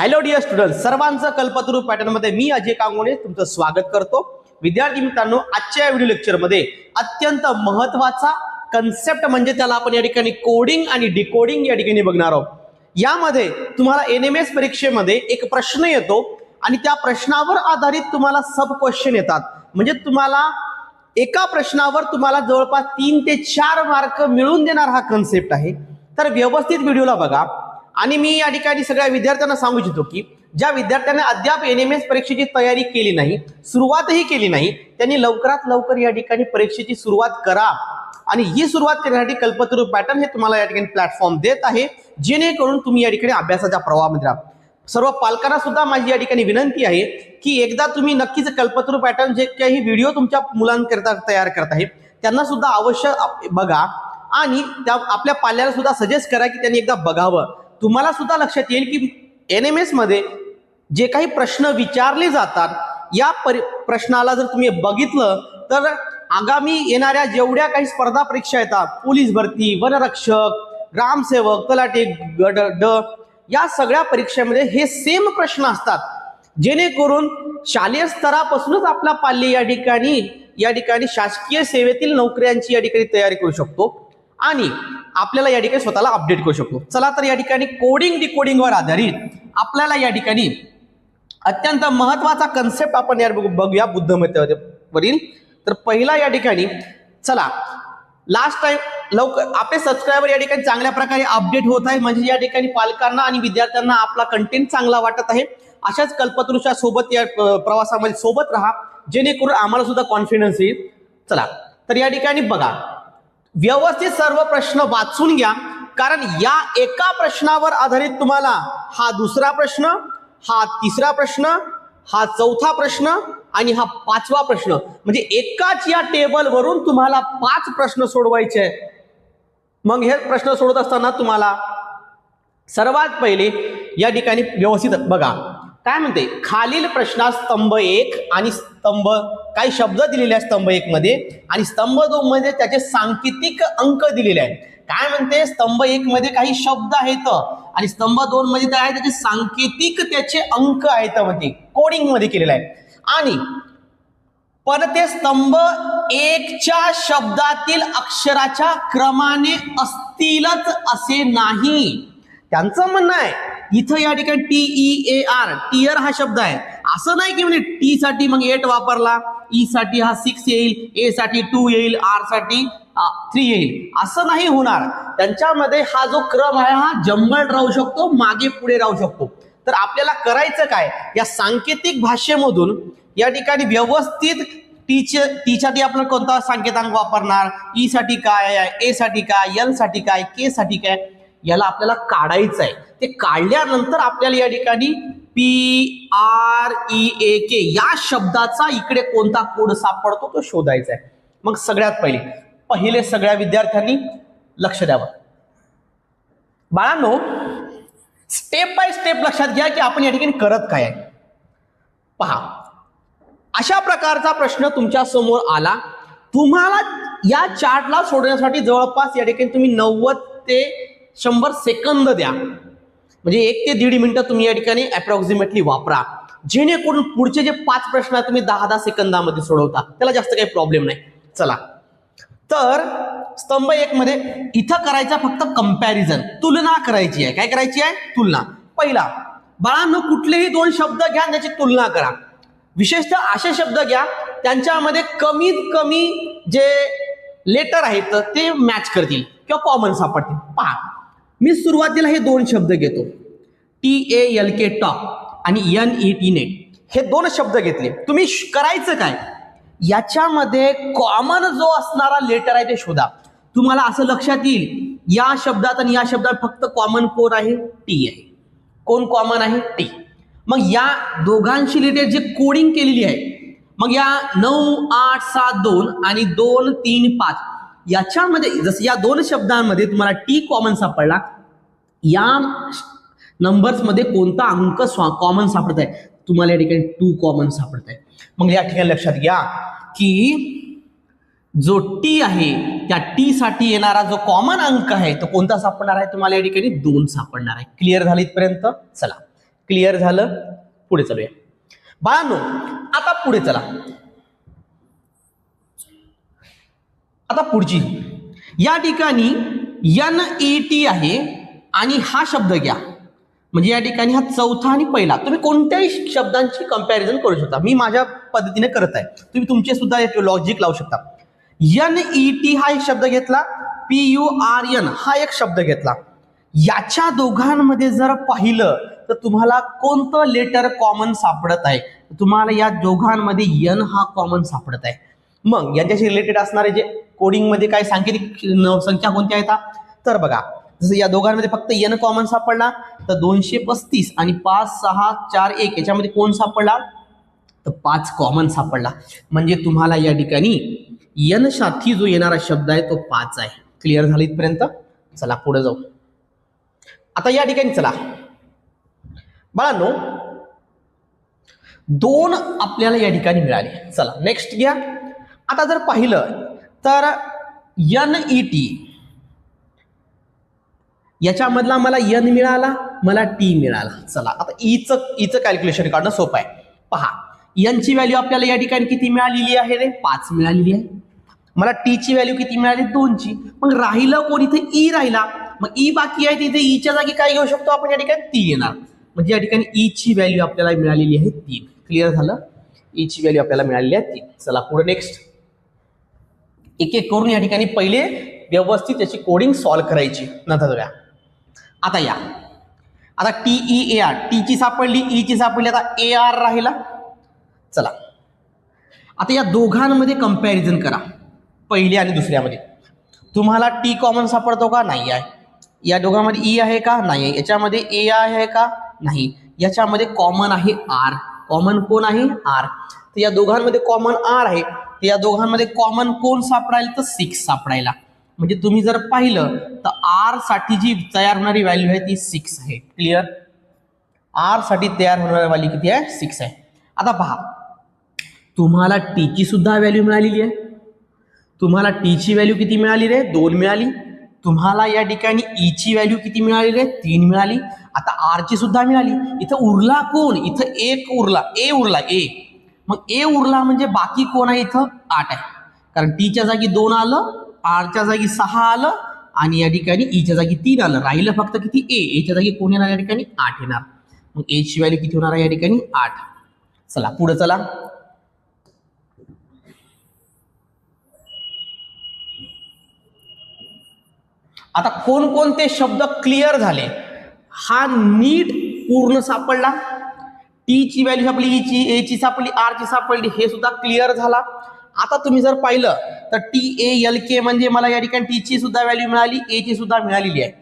Hello dear student सर्वांचं कल्पतरू पॅटर्नमध्ये मी अजय कांगोणे तुमचं स्वागत करतो. विद्यार्थी मित्रांनो आजच्या व्हिडिओ लेक्चरमध्ये अत्यंत महत्त्वाचा कन्सेप्ट म्हणजे त्याला आपण या ठिकाणी कोडिंग आणि डिकोडिंग या ठिकाणी बघणार आहोत. यामध्ये तुम्हाला एन एम एस परीक्षेमध्ये एक प्रश्न येतो आणि त्या प्रश्नावर आधारित तुम्हाला सब क्वेश्चन येतात. म्हणजे तुम्हाला एका प्रश्नावर तुम्हाला जवळपास तीन ते चार मार्क मिळून देणार हा कन्सेप्ट आहे. तर व्यवस्थित व्हिडिओला बघा. आणि मी या ठिकाणी सगळ्या विद्यार्थ्यांना सांगू इच्छितो की ज्या विद्यार्थ्यांनी अद्याप एन एम एस परीक्षेची तयारी केली नाही सुरुवातही केली नाही त्यांनी लवकरात लवकर या ठिकाणी परीक्षेची सुरुवात करा. आणि ही सुरुवात करण्यासाठी कल्पतरू पॅटर्न हे तुम्हाला या ठिकाणी प्लॅटफॉर्म देत आहे जेणेकरून तुम्ही या ठिकाणी अभ्यासाच्या प्रवाहामध्ये राहा. सर्व पालकांना सुद्धा माझी या ठिकाणी विनंती आहे की एकदा तुम्ही नक्कीच कल्पतरू पॅटर्न जे काही व्हिडिओ तुमच्या मुलांकरिता तयार करत आहे त्यांना सुद्धा अवश्य बघा. आणि त्या आपल्या पाल्याला सुद्धा सजेस्ट करा की त्यांनी एकदा बघावं. तुम्हाला सुद्धा लक्षात येईल की एन एम एसमध्ये जे काही प्रश्न विचारले जातात या परि प्रश्नाला जर तुम्ही बघितलं तर आगामी येणाऱ्या जेवढ्या काही स्पर्धा परीक्षा येतात पोलीस भरती वनरक्षक ग्रामसेवक तलाटे गड ड या सगळ्या परीक्षेमध्ये हे सेम प्रश्न असतात. जेणेकरून शालेय स्तरापासूनच आपला पाल्य या ठिकाणी या ठिकाणी शासकीय सेवेतील नोकऱ्यांची या ठिकाणी तयारी करू शकतो. आणि आपल्याला या ठिकाणी स्वतःला अपडेट करू शकतो. चला तर या ठिकाणी कोडिंग डिकोडिंगवर आधारित आपल्याला या ठिकाणी अत्यंत महत्त्वाचा कन्सेप्ट आपण या बघूया बुद्धमत्तेवरील. तर पहिला या ठिकाणी चला लास्ट टाइम लवकर आपले सबस्क्रायबर या ठिकाणी चांगल्या प्रकारे अपडेट होत आहे म्हणजे या ठिकाणी पालकांना आणि विद्यार्थ्यांना आपला कंटेंट चांगला वाटत आहे. अशाच कल्पतरूच्या सोबत या प्रवासामध्ये सोबत राहा. जेणेकरून आम्हाला सुद्धा कॉन्फिडन्स येईल. चला तर या ठिकाणी बघा. व्यवस्थित सर्व प्रश्न वाचून घ्या. कारण या एका प्रश्नावर आधारित तुम्हाला हा दुसरा प्रश्न हा तिसरा प्रश्न हा चौथा प्रश्न आणि हा पाचवा प्रश्न. म्हणजे एकाच या टेबलवरून तुम्हाला पाच प्रश्न सोडवायचे आहे मग हे प्रश्न सोडत असताना तुम्हाला सर्वात पहिले या ठिकाणी व्यवस्थित बघा. काय म्हणते? खालील प्रश्नात स्तंभ एक आणि स्तंभ काही शब्द दिलेले आहेत स्तंभ एक मध्ये. आणि स्तंभ दोन मध्ये त्याचे सांकेतिक अंक दिलेले आहेत. काय म्हणते? स्तंभ एक मध्ये काही शब्द आहेत. आणि स्तंभ दोन मध्ये काय आहे त्याचे सांकेतिक त्याचे अंक आहेत म्हणजे कोडिंगमध्ये केलेलं आहे. आणि पण ते स्तंभ एकच्या शब्दातील अक्षराच्या क्रमाने असतीलच असे नाही. त्यांचं म्हणणं आहे इथं या ठिकाणी T E A R tear हा शब्द आहे. असं नाही की म्हणजे टी साठी मग एट वापरला ई साठी हा सिक्स येईल ए साठी टू येईल आरसाठी थ्री येईल. असं नाही होणार. त्यांच्यामध्ये हा जो क्रम आहे हा जंबल राहू शकतो मागे पुढे राहू शकतो. तर आपल्याला करायचं काय? या सांकेतिक भाषेमधून या ठिकाणी व्यवस्थित टीचे टीसाठी आपण कोणता सांकेतांक वापरणार? ई साठी काय ए साठी काय? एलसाठी काय? के साठी काय? याला आपल्याला काढायचं आहे. ते काढल्यानंतर आपल्याला या ठिकाणी P R E A K या शब्दाचा इकडे कोणता कोड सापडतो तो शोधायचा आहे. मग सगळ्यात पहिले पहिले सगळ्या विद्यार्थ्यांनी लक्ष द्यावं. बाळांनो स्टेप बाय स्टेप लक्षात घ्या की आपण या ठिकाणी करत काय आहे. पहा अशा प्रकारचा प्रश्न तुमच्यासमोर आला. तुम्हाला या चार्टला सोडण्यासाठी जवळपास या ठिकाणी तुम्ही नव्वद ते शंभर सेकंद द्या. म्हणजे एक ते दीड मिनिटं तुम्ही या ठिकाणी अप्रॉक्सिमेटली वापरा. जेणेकरून पुढचे जे पाच प्रश्न आहेत तुम्ही दहा दहा सेकंदामध्ये सोडवता. त्याला जास्त काही प्रॉब्लेम नाही. चला. तर स्तंभ एक मध्ये इथं करायचा फक्त कंपॅरिझन तुलना करायची आहे. काय करायची आहे? तुलना. पहिला बाळांनो कुठलेही दोन शब्द घ्या त्याची तुलना करा. विशेषतः असे शब्द घ्या त्यांच्यामध्ये कमीत कमी जे लेटर आहेत ते मॅच करतील किंवा कॉमन सापडतील. पहा. मी सुरुवातीला हे दोन शब्द घेतो. T A L K top आणि एन ई टी नेट. हे दोन शब्द घेतले. तुम्ही श- करायचं काय? याच्यामध्ये कॉमन जो असणारा लेटर आहे ते शोधा. तुम्हाला असं लक्षात येईल या शब्दात आणि या शब्दात फक्त कॉमन कोण आहे? टी आहे. कोण कॉमन आहे? टी. मग या दोघांशी रिलेटेड जे कोडिंग केलेली आहे मग या नऊ आठ सात दोन आणि दोन तीन पाच याच्यामध्ये जसं या दोन शब्दांमध्ये तुम्हाला टी कॉमन सापडला या नंबर्समध्ये कोणता अंक कॉमन सापडत आहे तुम्हाला या ठिकाणी टू कॉमन सापडत आहे मग या ठिकाणी लक्षात घ्या की जो टी आहे त्या टी साठी येणारा जो कॉमन अंक आहे तो कोणता सापडणार आहे? तुम्हाला या ठिकाणी दोन सापडणार आहे. क्लिअर झाली इथपर्यंत? चला. क्लिअर झालं? पुढे चालूया. बाळांनो आता पुढे चला. आता पुढची. या ठिकाणी एन ई टी आहे आणि हा शब्द घ्या. म्हणजे या ठिकाणी हा चौथा आणि पहिला. तुम्ही कोणत्याही शब्दांची कंपॅरिझन करू शकता. मी माझ्या पद्धतीने करत आहे. तुम्ही तुमचे सुद्धा लॉजिक लावू शकता. एन ई टी हा एक शब्द घेतला. पी यू आर एन हा एक शब्द घेतला. याच्या दोघांमध्ये जर पाहिलं तर तुम्हाला कोणतं लेटर कॉमन सापडत आहे? तुम्हाला या दोघांमध्ये यन हा कॉमन सापडत आहे. मग यांच्याशी रिलेटेड असणारे जे कोडिंगमध्ये काय सांकेतिक संख्या कोणत्या येतात तर बघा जसं या दोघांमध्ये फक्त यन कॉमन सापडला तर दोनशे पस्तीस आणि पाच सहा चार एक याच्यामध्ये कोण सापडला? तर पाच कॉमन सापडला. म्हणजे तुम्हाला या ठिकाणी यन साथी जो येणारा शब्द आहे तो पाच आहे. क्लिअर झालं इथपर्यंत? चला पुढे जाऊ. आता या ठिकाणी चला. बाळांनो दोन आपल्याला या ठिकाणी मिळाले. चला नेक्स्ट घ्या. आता जर पाहिलं तर एन ई टी याच्यामधला मला यन मिळाला मला टी मिळाला. चला आता ईचं ईचं कॅल्क्युलेशन काढणं सोपं आहे. पहा यनची व्हॅल्यू आपल्याला या ठिकाणी किती मिळालेली आहे रे? पाच मिळालेली आहे. मला टीची व्हॅल्यू किती मिळाली? दोनची मग राहिलं कोण इथे? ई राहिला. मग ई बाकी आहे तिथे e ईच्या जागी काय घेऊ शकतो आपण या ठिकाणी? तीन येणार. म्हणजे या ठिकाणी ईची व्हॅल्यू आपल्याला मिळालेली आहे तीन. क्लिअर झालं? ईची व्हॅल्यू आपल्याला मिळालेली आहे तीन. चला पुढे नेक्स्ट एक एक करून या ठिकाणी पहिले व्यवस्थित त्याची कोडिंग सॉल्व्ह करायची. नंतर जाऊया आता या. आता टी ई ए आर टीची सापडली e ईची सापडली. आता ए आर राहिला. चला. आता या दोघांमध्ये कंपॅरिझन करा. पहिल्या आणि दुसऱ्यामध्ये. तुम्हाला टी कॉमन सापडतो का? नाही आहे. या दोघांमध्ये ई आहे का? नाही आहे. याच्यामध्ये ए आहे का? नाही. याच्यामध्ये कॉमन आहे आर कॉमन कोण आहे? आर तर या दोघांमध्ये कॉमन आर आहे. तर या दोघांमध्ये कॉमन कोण सापडायला तर सिक्स सापडायला. म्हणजे तुम्ही जर पाहिलं तर आरसाठी जी तयार होणारी व्हॅल्यू आहे ती सिक्स आहे. क्लिअर आरसाठी तयार होणारी व्हॅल्यू किती आहे? सिक्स आहे. आता पहा. तुम्हाला टीची सुद्धा व्हॅल्यू मिळालेली आहे. तुम्हाला टीची व्हॅल्यू किती मिळाली रे दोन मिळाली. तुम्हाला या ठिकाणी e ईची व्हॅल्यू किती मिळाली रे तीन मिळाली. आता आरची सुद्धा मिळाली. इथं उरला कोण? इथं एक उरला. ए उरला. ए मग ए उरला म्हणजे बाकी कोण आहे इथं? आठ आहे. कारण टीच्या जागी दोन आलं आरच्या जागी सहा आलं आणि या ठिकाणी e ईच्या जागी तीन आलं. राहिलं फक्त किती? ए एच्या जागी कोण येणार? या ठिकाणी आठ येणार. मग एची व्हॅल्यू किती होणार आहे? या ठिकाणी आठ. चला पुढे चला. आता कोणकोणते शब्द क्लिअर झाले? हा नीट पूर्ण सापडला. E टीची व्हॅल्यू सापडली e ईची एची सापडली आरची सापडली हे सुद्धा क्लिअर झाला. आता तुम्ही जर पाहिलं तर टी ए एल के म्हणजे मला या ठिकाणी टीची सुद्धा व्हॅल्यू मिळाली एची सुद्धा मिळालेली आहे.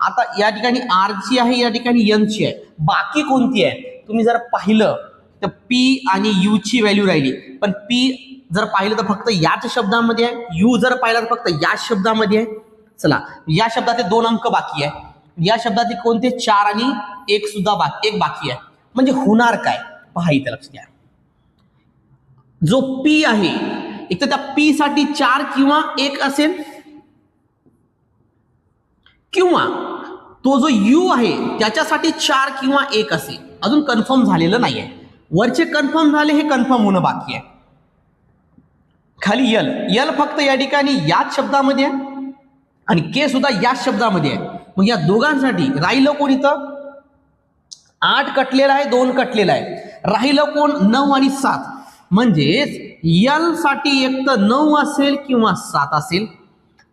आता या ठिकाणी आरची आहे या ठिकाणी एनची आहे. बाकी कोणती आहे? तुम्ही जर पाहिलं तर पी आणि यूची व्हॅल्यू राहिली. पण पी जर पाहिलं तर फक्त याच शब्दामध्ये आहे. यू जर पाहिलं तर फक्त याच शब्दामध्ये आहे. चला या शब्दाचे दोन अंक बाकी आहे. या शब्दाचे कोणते? चार आणि एक सुद्धा बाकी एक बाकी आहे. म्हणजे होणार काय? पहा इथे लक्ष द्या. जो पी आहे एक तर त्या पी साठी चार किंवा एक असेल. किंवा तो जो यू आहे त्याच्यासाठी चार किंवा एक असेल. अजून कन्फर्म झालेलं नाही आहे वरचे कन्फर्म झाले हे कन्फर्म होणं बाकी आहे. खाली यल यल फक्त या ठिकाणी याच शब्दामध्ये आहे. आणि के सुद्धा याच शब्दामध्ये आहे. मग या दोघांसाठी राहिलं कोण इथं? आठ कटलेला आहे दोन कटलेला आहे. राहिलं कोण? नऊ आणि सात. म्हणजेच यलसाठी एक तर नऊ असेल किंवा सात असेल.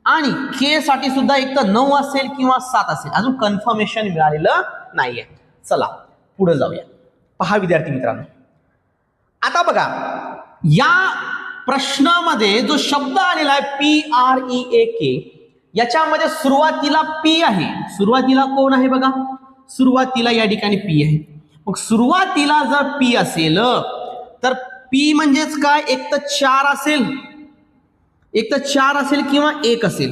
आणि के साठी सुद्धा एक तर नऊ असेल किंवा सात असेल. अजून कन्फर्मेशन मिळालेलं नाहीये. चला पुढे जाऊया. पहा विद्यार्थी मित्रांनो. आता बघा या प्रश्नामध्ये जो शब्द आलेला आहे P R E A K याच्यामध्ये सुरुवातीला पी आहे. सुरुवातीला कोण आहे बघा? सुरुवातीला या ठिकाणी पी आहे. मग सुरुवातीला जर पी असेल तर पी म्हणजेच काय? एक तर चार असेल. एक तर चार असेल किंवा एक असेल.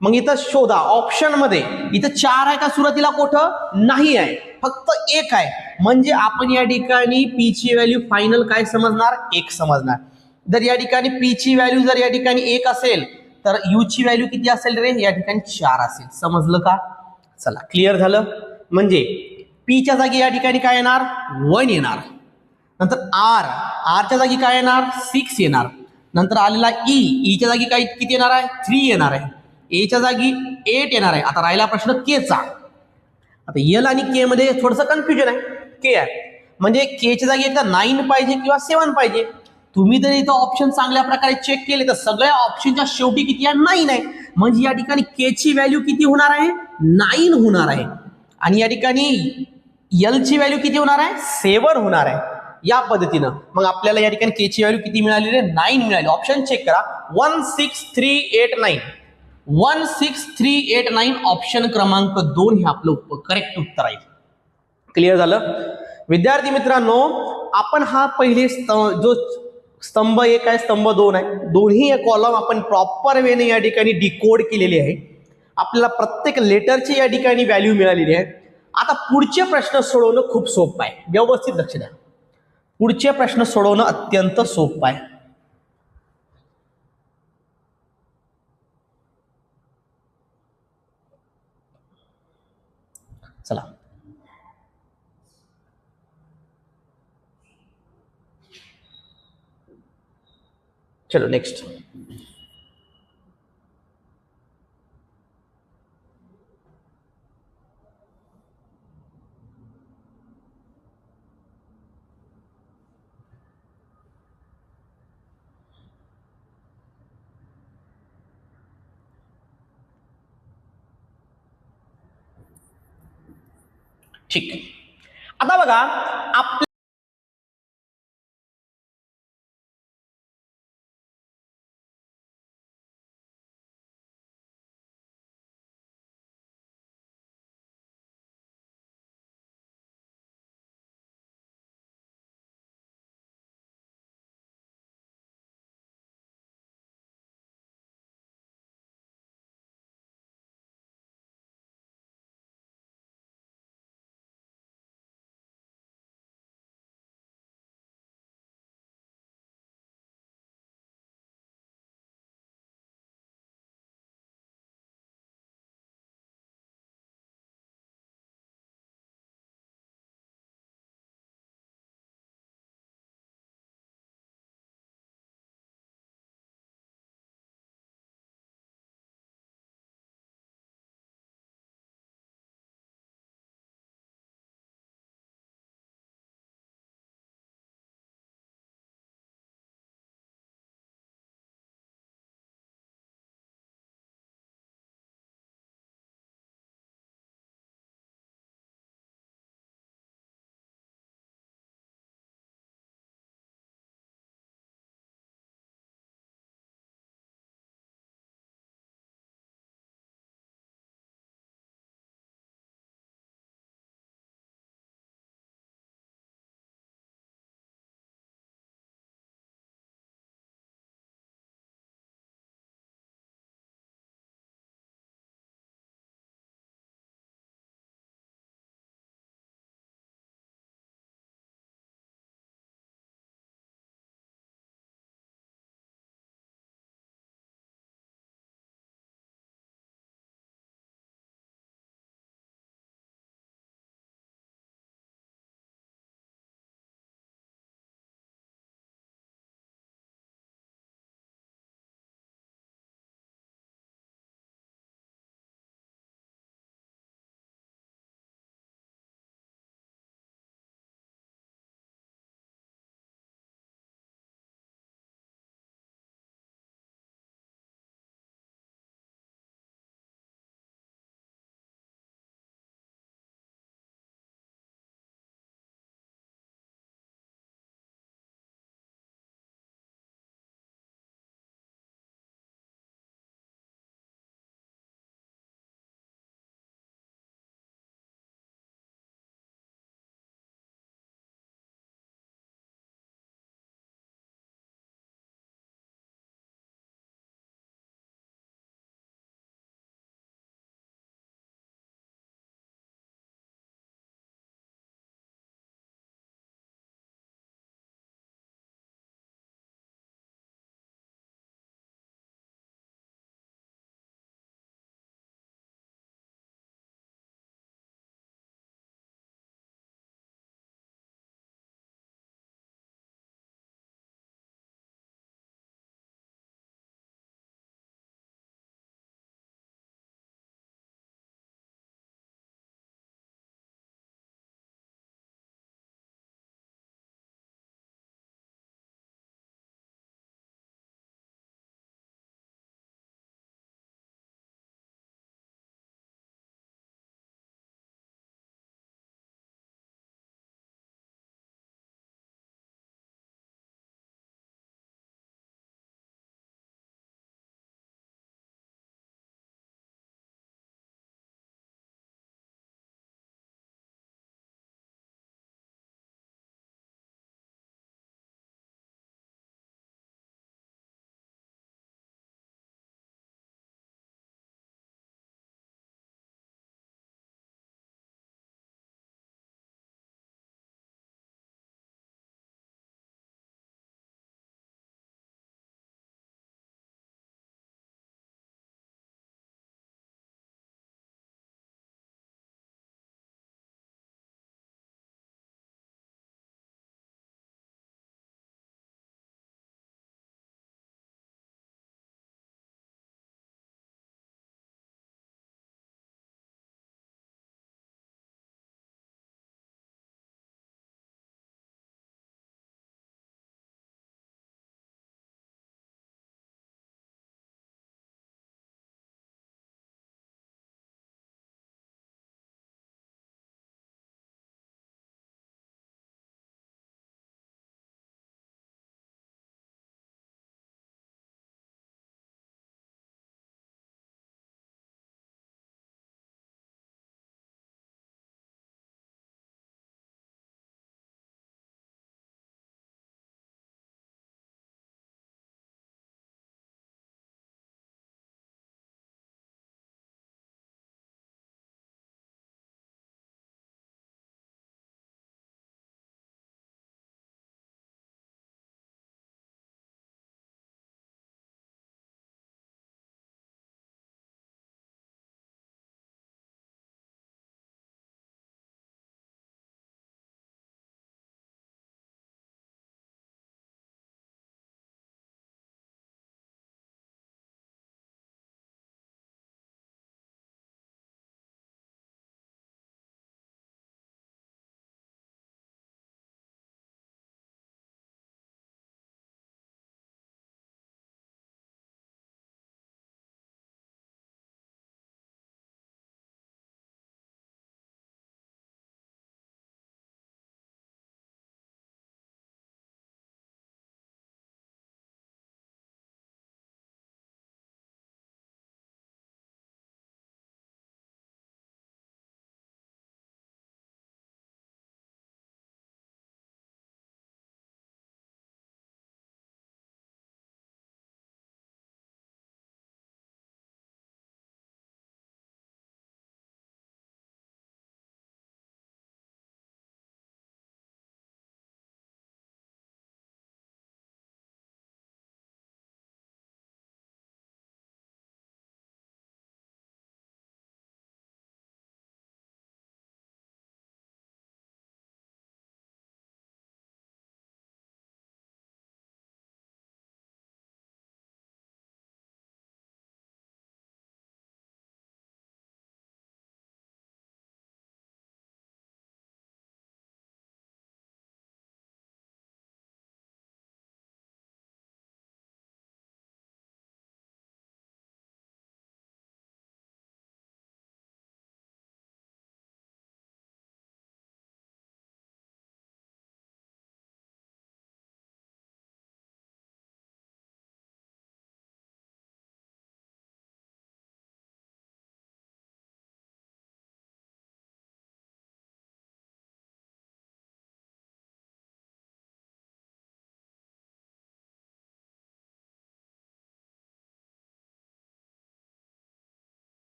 मग इथं शोधा. ऑप्शनमध्ये इथं चार आहे का सुरुवातीला कुठं? नाही आहे. फक्त एक आहे. म्हणजे आपण या ठिकाणी पी ची व्हॅल्यू फायनल काय समजणार? एक समजणार. जर या ठिकाणी पी ची व्हॅल्यू जर या ठिकाणी एक असेल तर यू ची व्हॅल्यू किती असेल रे? या ठिकाणी चार असेल. समजलं का? चला क्लिअर झालं? म्हणजे पीच्या जागी या ठिकाणी काय येणार? वन येणार. नंतर आर आरच्या जागी काय येणार? सिक्स येणार. नंतर आलेला e, e ई ईच्या जागी काय किती येणार आहे? थ्री येणार आहे. एच्या जागी एट येणार आहे. आता राहिला प्रश्न केचा आता एल आणि के मध्ये थोडंसं कन्फ्युजन आहे. के आहे. म्हणजे केच्या जागी एकदा नाईन पाहिजे किंवा सेवन पाहिजे. तुम्ही जर इथं ऑप्शन चांगल्या प्रकारे चेक केले तर सगळ्या ऑप्शनच्या शेवटी किती आहे? नाईन आहे. म्हणजे या ठिकाणी केची व्हॅल्यू किती होणार आहे? नाईन होणार आहे. आणि या ठिकाणी यलची व्हॅल्यू किती होणार आहे? सेवन होणार आहे. या पद्धतीनं. मग आपल्याला या ठिकाणी के ची व्हॅल्यू किती मिळालेली आहे नाईन मिळाली. ऑप्शन चेक करा. One six three eight nine one six three eight nine option क्रमांक दोन हे आपलं करेक्ट उत्तर आहे. क्लिअर झालं? विद्यार्थी मित्रांनो आपण हा पहिले स्त- जो स्तंभ एक आहे स्तंभ दोन आहे. दोन्ही कॉलम आपण प्रॉपर वेने या ठिकाणी डिकोड केलेले आहे. आपल्याला प्रत्येक लेटरची या ठिकाणी व्हॅल्यू मिळालेली आहे. आता पुढचे प्रश्न सोडवणं खूप सोपं आहे. व्यवस्थित लक्ष द्या. पुढचे प्रश्न सोडवणं अत्यंत सोपं आहे. चला. चलो नेक्स्ट ठीक आता बघा आपल्या